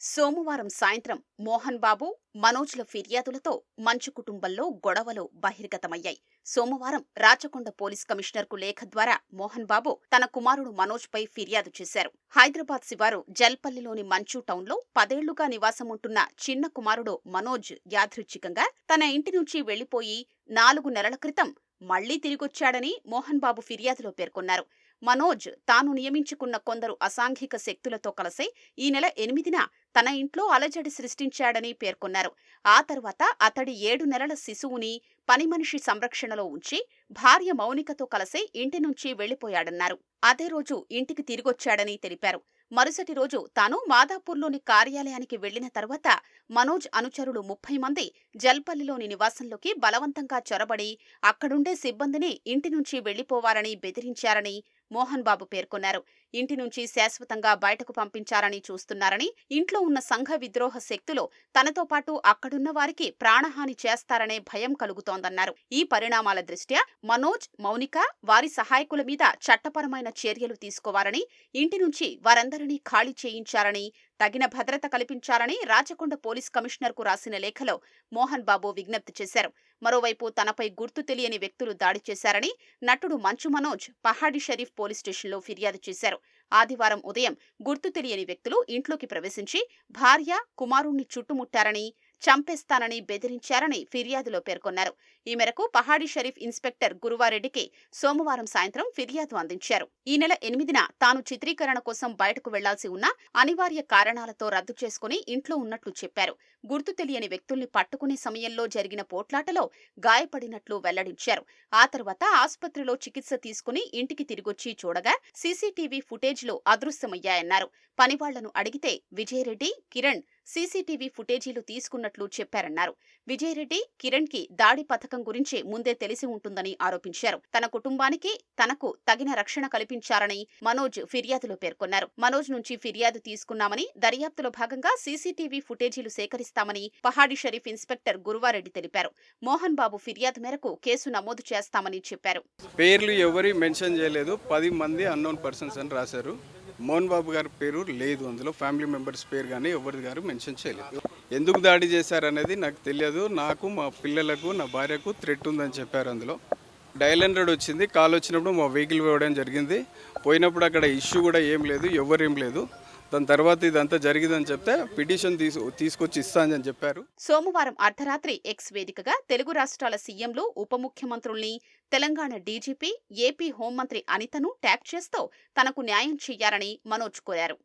సోమవారం సాయంత్రం మోహన్ బాబు మనోజ్ల ఫిర్యాదులతో మంచు కుటుంబంలో గొడవలు బహిర్గతమయ్యాయి. సోమవారం రాచకొండ పోలీస్ కమిషనర్కు లేఖ ద్వారా మోహన్ బాబు తన కుమారుడు మనోజ్పై ఫిర్యాదు చేశారు. హైదరాబాద్ శివారు జల్పల్లిలోని మంచు టౌన్లో పదేళ్ళుగా నివాసముంటున్న చిన్న కుమారుడు మనోజ్ యాదృచ్ఛికంగా తన ఇంటి నుంచి వెళ్ళిపోయి నాలుగు నెలల క్రితం మళ్ళీ తిరిగొచ్చాడని మోహన్ బాబు ఫిర్యాదులో పేర్కొన్నారు. మనోజ్ తాను నియమించుకున్న కొందరు అసాంఘిక శక్తులతో కలిసి ఈ నెల ఎనిమిదిన తన ఇంట్లో అలజడి సృష్టించాడని పేర్కొన్నారు. ఆ తర్వాత అతడి ఏడు నెలల శిశువుని పనిమనిషి సంరక్షణలో ఉంచి భార్య మౌనికతో కలిసి ఇంటి నుంచి వెళ్ళిపోయాడన్నారు అదే రోజు ఇంటికి తిరిగొచ్చాడని తెలిపారు. మరుసటి రోజు తాను మాదాపూర్లోని కార్యాలయానికి వెళ్ళిన తర్వాత మనోజ్ అనుచరులు ముప్పై మంది జల్పల్లిలోని నివాసంలోకి బలవంతంగా చొరబడి అక్కడుండే సిబ్బందిని ఇంటి నుంచి వెళ్ళిపోవాలని బెదిరించారని మోహన్ బాబు పేర్కొన్నారు. ఇంటి నుంచి శాశ్వతంగా బయటకు పంపించారని చూస్తున్నారని ఇంట్లో ఉన్న సంఘ విద్రోహ శక్తులు తనతో పాటు అక్కడున్న వారికి ప్రాణహాని చేస్తారనే భయం కలుగుతోందన్నారు ఈ పరిణామాల దృష్ట్యా మనోజ్ మౌనిక వారి సహాయకుల మీద చట్టపరమైన చర్యలు తీసుకోవాలని ఇంటి నుంచి వారందరినీ ఖాళీ చేయించారని తగిన భద్రత కల్పించాలని రాచకొండ పోలీస్ కమిషనర్కు రాసిన లేఖలో మోహన్ బాబు విజ్ఞప్తి చేశారు. మరోవైపు తనపై గుర్తు తెలియని వ్యక్తులు దాడి చేశారని నటుడు మంచు మనోజ్ పహాడి షరీఫ్ పోలీస్ స్టేషన్లో ఫిర్యాదు చేశారు. ఆదివారం ఉదయం గుర్తు తెలియని వ్యక్తులు ఇంట్లోకి ప్రవేశించి భార్య కుమారుణ్ణి చుట్టుముట్టారని చంపేస్తానని బెదిరించారని ఫిర్యాదులో పేర్కొన్నారు. ఈ మేరకు పహాడి షరీఫ్ ఇన్స్పెక్టర్ గురువారెడ్డికి సోమవారం సాయంత్రం ఫిర్యాదు అందించారు. ఈ నెల ఎనిమిదిన తాను చిత్రీకరణ కోసం బయటకు వెళ్ళాల్సి ఉన్న అనివార్య కారణాలతో రద్దు చేసుకుని ఇంట్లో ఉన్నట్లు చెప్పారు. గుర్తు తెలియని వ్యక్తుల్ని పట్టుకునే సమయంలో జరిగిన పోట్లాటలో గాయపడినట్లు వెల్లడించారు. ఆ తర్వాత ఆసుపత్రిలో చికిత్స తీసుకుని ఇంటికి తిరిగొచ్చి చూడగా సీసీటీవీ ఫుటేజ్లో అదృశ్యమయ్యాయన్నారు. పనివాళ్ళను అడిగితే విజయరెడ్డి కిరణ్ సీసీటీవీ ఫుటేజీలు తీసుకున్నట్లు చెప్పారన్నారు. విజయరెడ్డి కిరణ్కి దాడి పథకం గురించి ముందే తెలిసి ఉంటుందని ఆరోపించారు. తన కుటుంబానికి తనకు తగిన రక్షణ కల్పించారని మనోజ్ ఫిర్యాదులో పేర్కొన్నారు. మనోజ్ నుంచి ఫిర్యాదు తీసుకున్నామని దర్యాప్తులో భాగంగా సీసీటీవీ ఫుటేజీలు సేకరిస్తామని పహాడి షరీఫ్ ఇన్స్పెక్టర్ గురువారెడ్డి తెలిపారు. మోహన్ బాబు ఫిర్యాదు మేరకు కేసు నమోదు చేస్తామని చెప్పారు. పేర్లు ఎవరి మెన్షన్ చేయలేదు. పది మంది అన్నోన్ పర్సన్స్ అని రాశారు. మోహన్ బాబు గారి పేరు లేదు అందులో. ఫ్యామిలీ మెంబర్స్ పేరు కానీ ఎవరి గారు మెన్షన్ చేయలేదు. ఎందుకు దాడి చేశారనేది నాకు తెలియదు. నాకు మా పిల్లలకు నా భార్యకు థ్రెట్ ఉందని చెప్పారు అందులో. డైల్ హండ్రెడ్ వచ్చింది. కాల్ వచ్చినప్పుడు మా వెహికల్ పోవడం జరిగింది. పోయినప్పుడు అక్కడ ఇష్యూ కూడా ఏం లేదు. ఎవరేం లేదు. దాని తర్వాత ఇదంతా జరిగిందని చెప్తే పిటిషన్ తీసు తీసుకొచ్చి ఇస్తానని చెప్పారు. సోమవారం అర్ధరాత్రి ఎక్స్ వేదికగా తెలుగు రాష్ట్రాల సీఎంలు ఉప ముఖ్యమంత్రుల్ని తెలంగాణ డీజీపీ ఏపీ హోంమంత్రి అనితను ట్యాగ్ చేస్తూ తనకు న్యాయం చెయ్యాలని మనోజ్ కోరారు.